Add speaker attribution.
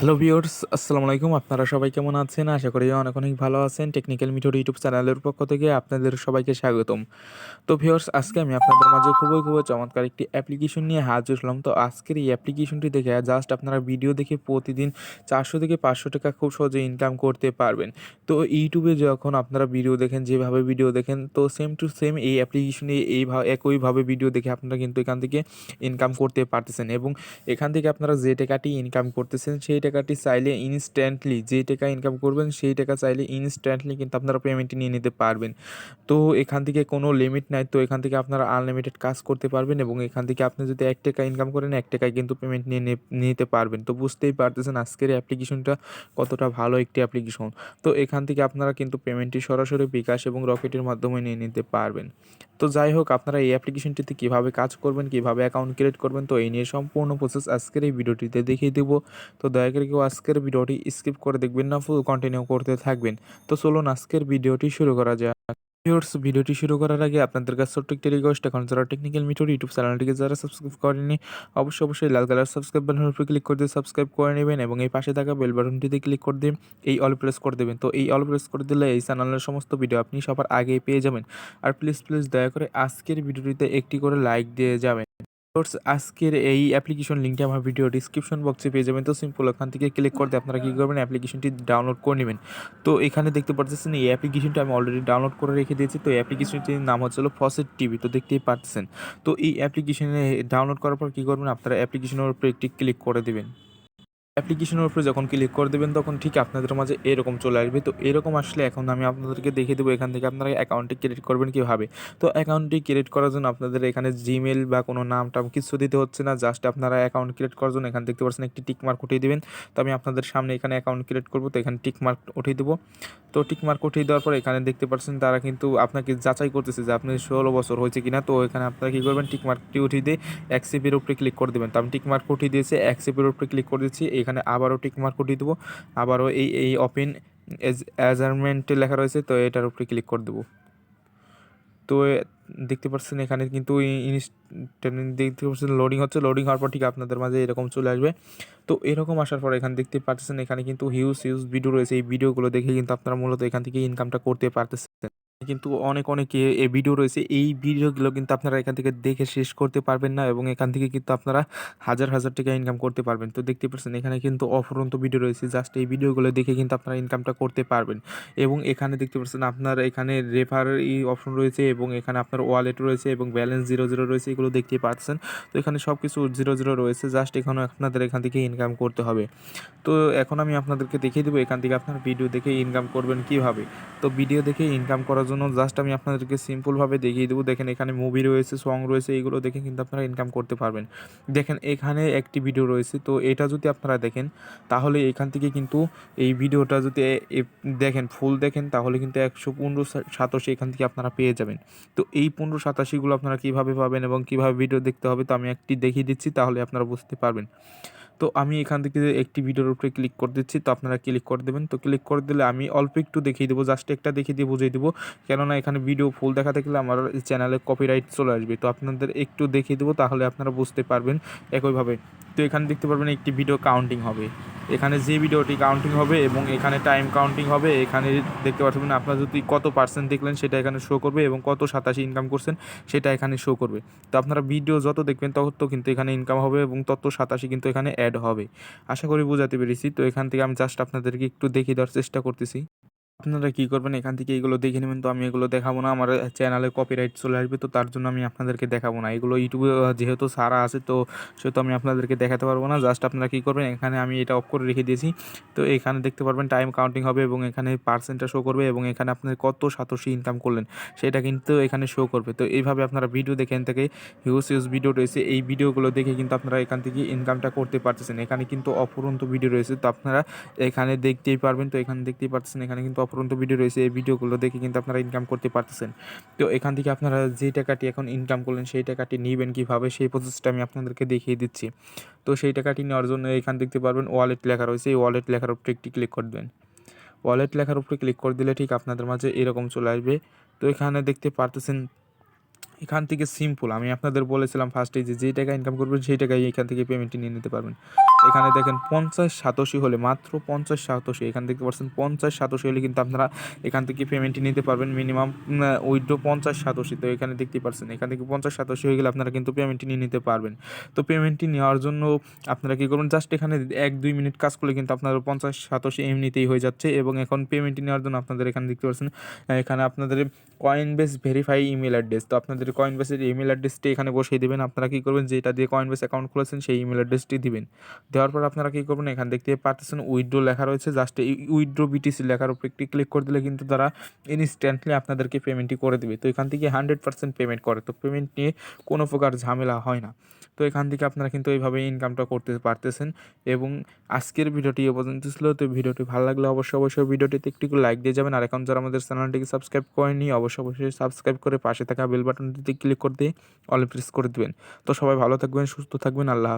Speaker 1: Hello viewers আসসালামু আলাইকুম আপনারা সবাই কেমন আছেন আশা করি অনেক অনেক ভালো আছেন টেকনিক্যাল মিঠুর ইউটিউব চ্যানেলের পক্ষ থেকে আপনাদের সবাইকে স্বাগতম। তো ভিউয়ার্স আজকে আমি আপনাদের মাঝে খুবই খুবই চমৎকার একটি অ্যাপ্লিকেশন নিয়ে হাজির হলাম। তো আজকের এই অ্যাপ্লিকেশনটি দেখে জাস্ট আপনারা ভিডিও দেখে প্রতিদিন চারশো থেকে পাঁচশো টাকা খুব সহজে ইনকাম করতে পারবেন। তো ইউটিউবে যখন আপনারা ভিডিও দেখেন, যেভাবে ভিডিও দেখেন, তো সেম টু সেম এই অ্যাপ্লিকেশনে এইভাবে একইভাবে ভিডিও দেখে আপনারা কিন্তু এখান থেকে ইনকাম করতে পারতেছেন। এবং এখান থেকে আপনারা যে টাকাটি ইনকাম করতেছেন, সেই টাকাটি চাইলে ইনস্ট্যান্টলি যে টাকা ইনকাম করবেন, সেই টাকা চাইলে ইনস্ট্যান্টলি কিন্তু আপনারা পেমেন্টটি নিয়ে নিতে পারবেন। তো এখান থেকে কোনো লিমিট নাই, তো এখান থেকে আপনারা আনলিমিটেড কাজ করতে পারবেন এবং এখান থেকে আপনি যদি এক টাকা ইনকাম করেন, এক টাকায় কিন্তু পেমেন্ট নিয়ে নিতে পারবেন। তো বুঝতেই পারতেছেন আজকের অ্যাপ্লিকেশনটা কতটা ভালো একটি অ্যাপ্লিকেশন তো এখান থেকে আপনারা কিন্তু পেমেন্টটি সরাসরি বিকাশ এবং রকেটের মাধ্যমে নিয়ে নিতে পারবেন। তো যাই হোক, আপনারা এই অ্যাপ্লিকেশনটিতে কীভাবে কাজ করবেন, কীভাবে অ্যাকাউন্ট ক্রিয়েট করবেন, তো এই নিয়ে সম্পূর্ণ প্রসেস আজকের এই ভিডিওটিতে দেখিয়ে দেবো। তো দয়া করে কেউ আজকের ভিডিওটি স্কিপ করে দেখবেন না ফুল কন্টিনিউ করতে থাকবেন। তো চলুন আজকের ভিডিওটি শুরু করা যাক। ভিডিওটি শুরু করার আগে আপনাদের কাছে ছোট্ট একটি রিকোয়েস্ট এখন যারা টেকনিক্যাল মিটোর ইউটিউব চ্যানেলটিকে যারা সাবস্ক্রাইব করেনি অবশ্যই অবশ্যই লাল কালার সাবস্ক্রাইব বাটনের উপরে ক্লিক করে দিয়ে সাবস্ক্রাইব করে নেবেন এবং এই পাশে থাকা বেল বাটনটিতে ক্লিক করে দিয়ে এই অল প্রেস করে দেবেন। তো এই অল প্রেস করে দিলে এই চ্যানেলের সমস্ত ভিডিও আপনি সবার আগেই পেয়ে যাবেন। আর প্লিজ প্লিজ দয়া করে আজকের ভিডিওটিতে একটি করে লাইক দিয়ে যাবেন। Viewers, আজকের এই অ্যাপ্লিকেশন লিঙ্কটি আমার ভিডিও ডিসক্রিপশন বক্সে পেয়ে যাবেন। তো সিম্পল ওখান থেকে ক্লিক করতে আপনারা কী করবেন? অ্যাপ্লিকেশনটি ডাউনলোড করে নেবেন। তো এখানে দেখতে পাচ্ছেন এই অ্যাপ্লিকেশনটা আমি অলরেডি ডাউনলোড করে রেখে দিয়েছি। তো এই অ্যাপ্লিকেশনটির নাম হচ্ছে হলো ফসেট টিভি তো দেখতেই পাচ্ছেন তো এই অ্যাপ্লিকেশনে ডাউনলোড করার পর কী করবেন? আপনারা অ্যাপ্লিকেশনের উপরে একটি ক্লিক করে দেবেন। অ্যাপ্লিকেশনের উপরে যখন ক্লিক করে দেবেন, তখন ঠিক আপনাদের মাঝে এরকম চলে আসবে। তো এরকম আসলে এখন আমি আপনাদেরকে দেখিয়ে দেবো এখান থেকে আপনারা অ্যাকাউন্টটি ক্রিয়েট করবেন কীভাবে। তো অ্যাকাউন্টটি ক্রিয়েট করার জন্য আপনাদের এখানে জিমেল বা কোনো নাম টাম কিছু দিতে হচ্ছে না। জাস্ট আপনারা অ্যাকাউন্ট ক্রিয়েট করার জন্য এখানে দেখতে পাচ্ছেন একটি টিকমার্ক উঠিয়ে দেবেন। তো আমি আপনাদের সামনে এখানে অ্যাকাউন্ট ক্রিয়েট করব, তো এখানে টিকমার্ক উঠিয়ে দেবো। তো টিকমার্ক উঠিয়ে দেওয়ার পর এখানে দেখতে পাচ্ছেন তারা কিন্তু আপনাকে যাচাই করতেছে যে আপনি ষোলো বছর হয়েছে কিনা। তো এখানে আপনারা কী করবেন? টিকমার্কটি উঠিয়ে দিয়ে অ্যাক্সেপের উপরে ক্লিক করে দেবেন। তো আমি টিক মার্ক উঠিয়ে দিয়েছি অ্যাক্সেপের উপরে ক্লিক করে দিচ্ছি। এখানে আবারও টিক মার্ক উঠিয়ে দেবো। আবারও এই এই ওপেন অ্যাজারমেন্টে লেখা রয়েছে, তো এটার উপরে ক্লিক করে দেবো। তো দেখতে পাচ্ছেন এখানে কিন্তু দেখতে পাচ্ছেন লোডিং হচ্ছে। লোডিং হওয়ার পর ঠিক আপনাদের মাঝে এরকম চলে আসবে। তো এরকম আসার পর এখানে দেখতে পাচ্ছেন এখানে কিন্তু হিউজ হিউজ ভিডিও রয়েছে। এই ভিডিওগুলো দেখে কিন্তু আপনারা মূলত এখান থেকে ইনকামটা করতে পারতেছেন। কিন্তু অনেক অনেক এ- ভিডিও রয়েছে। এই ভিডিওগুলো কিন্তু আপনারা এখান থেকে দেখে শেষ করতে পারবেন না এবং এখান থেকে কিন্তু আপনারা হাজার হাজার টাকা ইনকাম করতে পারবেন। তো দেখতে পাচ্ছেন, এখানে কিন্তু অফরন্ত ভিডিও রয়েছে। জাস্ট এই ভিডিওগুলো দেখে কিন্তু আপনারা ইনকামটা করতে পারবেন। এবং এখানে দেখতে পাচ্ছেন, আপনার এখানে রেফার এই অপশন রয়েছে এবং এখানে আপনার ওয়ালেট রয়েছে এবং ব্যালেন্স জিরো জিরো রয়েছে। এগুলো দেখতে পাচ্ছেন। তো এখানে সব কিছু জিরো জিরো রয়েছে। জাস্ট এখানে আপনাদের এখান থেকে ইনকাম করতে হবে। তো এখন আমি আপনাদেরকে দেখিয়ে দেবো, এখান থেকে আপনার ভিডিও দেখে ইনকাম করবেন কীভাবে। তো ভিডিও দেখে ইনকাম করার জন্য জাস্ট আমি আপনাদেরকে সিম্পলভাবে দেখিয়ে দেবো। দেখেন এখানে মুভি রয়েছে সং রয়েছে, এইগুলো দেখে কিন্তু আপনারা ইনকাম করতে পারবেন। দেখেন এখানে একটি ভিডিও রয়েছে, তো এটা যদি আপনারা দেখেন, তাহলে এখান থেকে কিন্তু এই ভিডিওটা যদি দেখেন ফুল দেখেন, তাহলে কিন্তু একশো পনেরো সাতাশি এখান থেকে আপনারা পেয়ে যাবেন। তো এই পনেরো সাতাশিগুলো আপনারা কীভাবে পাবেন এবং কীভাবে ভিডিও দেখতে হবে, তো আমি একটি দেখিয়ে দিচ্ছি, তাহলে আপনারা বুঝতে পারবেন। তো আমি এখান থেকে একটি ভিডিওর উপরে ক্লিক করে দিচ্ছি, তো আপনারা ক্লিক করে দেবেন। তো ক্লিক করে দিলে আমি অল্প একটু দেখিয়ে দেবো জাস্ট একটা দেখিয়ে দিয়ে বুঝিয়ে দেবো। কেননা এখানে ভিডিও ফুল দেখা থাকলে আমার চ্যানেলে কপিরাইট চলে আসবে। তো আপনাদের একটু দেখিয়ে দেবো, তাহলে আপনারা বুঝতে পারবেন একইভাবে। তো এখানে দেখতে পারবেন একটি ভিডিও কাউন্টিং হবে। এখানে যে ভিডিওটি কাউন্টিং হবে এবং এখানে টাইম কাউন্টিং হবে, এখানে দেখতে পাচ্ছেন আপনার যদি কত পার্সেন্ট দেখলেন সেটা এখানে শো করবে এবং কত সাতাশি ইনকাম করছেন সেটা এখানে শো করবে। তো আপনারা ভিডিও যত দেখবেন তত কিন্তু এখানে ইনকাম হবে এবং তত সাতাশি কিন্তু এখানে অ্যাড হবে। আশা করি বোঝাতে পেরেছি। তো এখান থেকে আমি জাস্ট আপনাদেরকে একটু দেখিয়ে দেওয়ার চেষ্টা করতেছি। আপনারা কী করবেন? এখান থেকে এগুলো দেখে নেবেন। তো আমি এগুলো দেখাবো না। আমার চ্যানেলে কপিরাইট চলে আসবে। তো তার জন্য আমি আপনাদেরকে দেখাবো না। এগুলো ইউটিউবে যেহেতু সারা আছে, তো সেহেতু আমি আপনাদেরকে দেখাতে পারব না। জাস্ট আপনারা কী করবেন? এখানে আমি এটা অফ করে রেখে দিয়েছি। তো এখানে দেখতে পারবেন টাইম কাউন্টিং হবে এবং এখানে পার্সেন্টটা শো করবে এবং এখানে আপনার কত সাতশি ইনকাম করলেন, সেটা কিন্তু এখানে শো করবে। তো এইভাবে আপনারা ভিডিও দেখেন থেকে হিউজ হিউজ ভিডিও রয়েছে। এই ভিডিওগুলো দেখে কিন্তু আপনারা এখান থেকে ইনকামটা করতে পারতেছেন। এখানে কিন্তু অফুরন্ত ভিডিও রয়েছে। তো আপনারা এখানে দেখতেই পারবেন। তো এখানে দেখতেই পারতেছেন। এখানে কিন্তু অপরন্ত ভিডিও রয়েছে, এই ভিডিওগুলো দেখে কিন্তু আপনারা ইনকাম করতে পারতেছেন। তো এখান থেকে আপনারা যে টাকাটি এখন ইনকাম করলেন, সেই টাকাটি নেবেন কীভাবে, সেই প্রসেসটা আমি আপনাদেরকে দেখিয়ে দিচ্ছি। তো সেই টাকাটি নেওয়ার জন্য এখান দেখতে পারবেন ওয়ালেট লেখা রয়েছে, এই ওয়ালেট লেখার উপরে একটি ক্লিক করবেন ওয়ালেট লেখার উপরে ক্লিক করে দিলে ঠিক আপনাদের মাঝে এরকম চলে আসবে। তো এখানে দেখতে পারতেছেন, এখান থেকে সিম্পল আমি আপনাদের বলেছিলাম ফার্স্টে যে যেই টাকা ইনকাম করবেন, সেই টাকাই এখান থেকে পেমেন্টটি নিয়ে নিতে পারবেন। এখানে দেখেন পঞ্চাশ সাতোশি হলে, মাত্র পঞ্চাশ সাতোশি, এখানে দেখতে পাচ্ছেন পঞ্চাশ সাতোশি হলে কিন্তু আপনারা এখান থেকে পেমেন্টটি নিতে পারবেন মিনিমাম উইড্রো পঞ্চাশ সাতোশি। তো এখানে দেখতে পাচ্ছেন, এখান থেকে পঞ্চাশ সাতোশি হয়ে গেলে আপনারা কিন্তু পেমেন্টটি নিয়ে নিতে পারবেন। তো পেমেন্টটি নেওয়ার জন্য আপনারা কী করবেন জাস্ট এখানে এক দুই মিনিট কাজ করলে কিন্তু আপনার পঞ্চাশ সাতোশি এমনিতেই হয়ে যাচ্ছে এবং এখন পেমেন্টটি নেওয়ার জন্য আপনাদের এখানে দেখতে পাচ্ছেন, এখানে আপনাদের Coinbase verify email address তো আপনাদের কয়েন বেসের ইমেল অ্যাড্রেসটি এখানে বসিয়ে দেবেন, আপনারা কী করবেন, যেটা দিয়ে কয়েন বেস অ্যাকাউন্ট খুলেছেন সেই ইমেল অ্যাড্রেসটি দিবেন। দেওয়ার পর আপনারা কী করবেন? এখান দেখতে পারতেছেন উইথড্রো লেখা রয়েছে। জাস্ট এই উইথড্রো বিটিসি লেখার উপর একটি ক্লিক করে দিলে কিন্তু তারা ইনস্ট্যান্টলি আপনাদেরকে পেমেন্টটি করে দেবে। তো এখান থেকে হান্ড্রেড পার্সেন্ট পেমেন্ট করে। তো পেমেন্ট নিয়ে কোনো প্রকার ঝামেলা হয় না। তো এখান থেকে আপনারা কিন্তু এইভাবে ইনকামটা করতে পারতেছেন এবং আজকের ভিডিওটি এ পর্যন্ত ছিল। তো ভিডিওটি ভালো লাগলে অবশ্যই অবশ্যই ভিডিওটিতে একটু লাইক দিয়ে যাবেন। আর এখন যারা আমাদের চ্যানেলটিকে সাবস্ক্রাইব করেনি অবশ্যই অবশ্যই সাবস্ক্রাইব করে পাশে থাকা বেল বাটনটিতে ক্লিক করে দিয়ে অল প্রেস করে দেবেন। তো সবাই ভালো থাকবেন, সুস্থ থাকবেন। আল্লাহ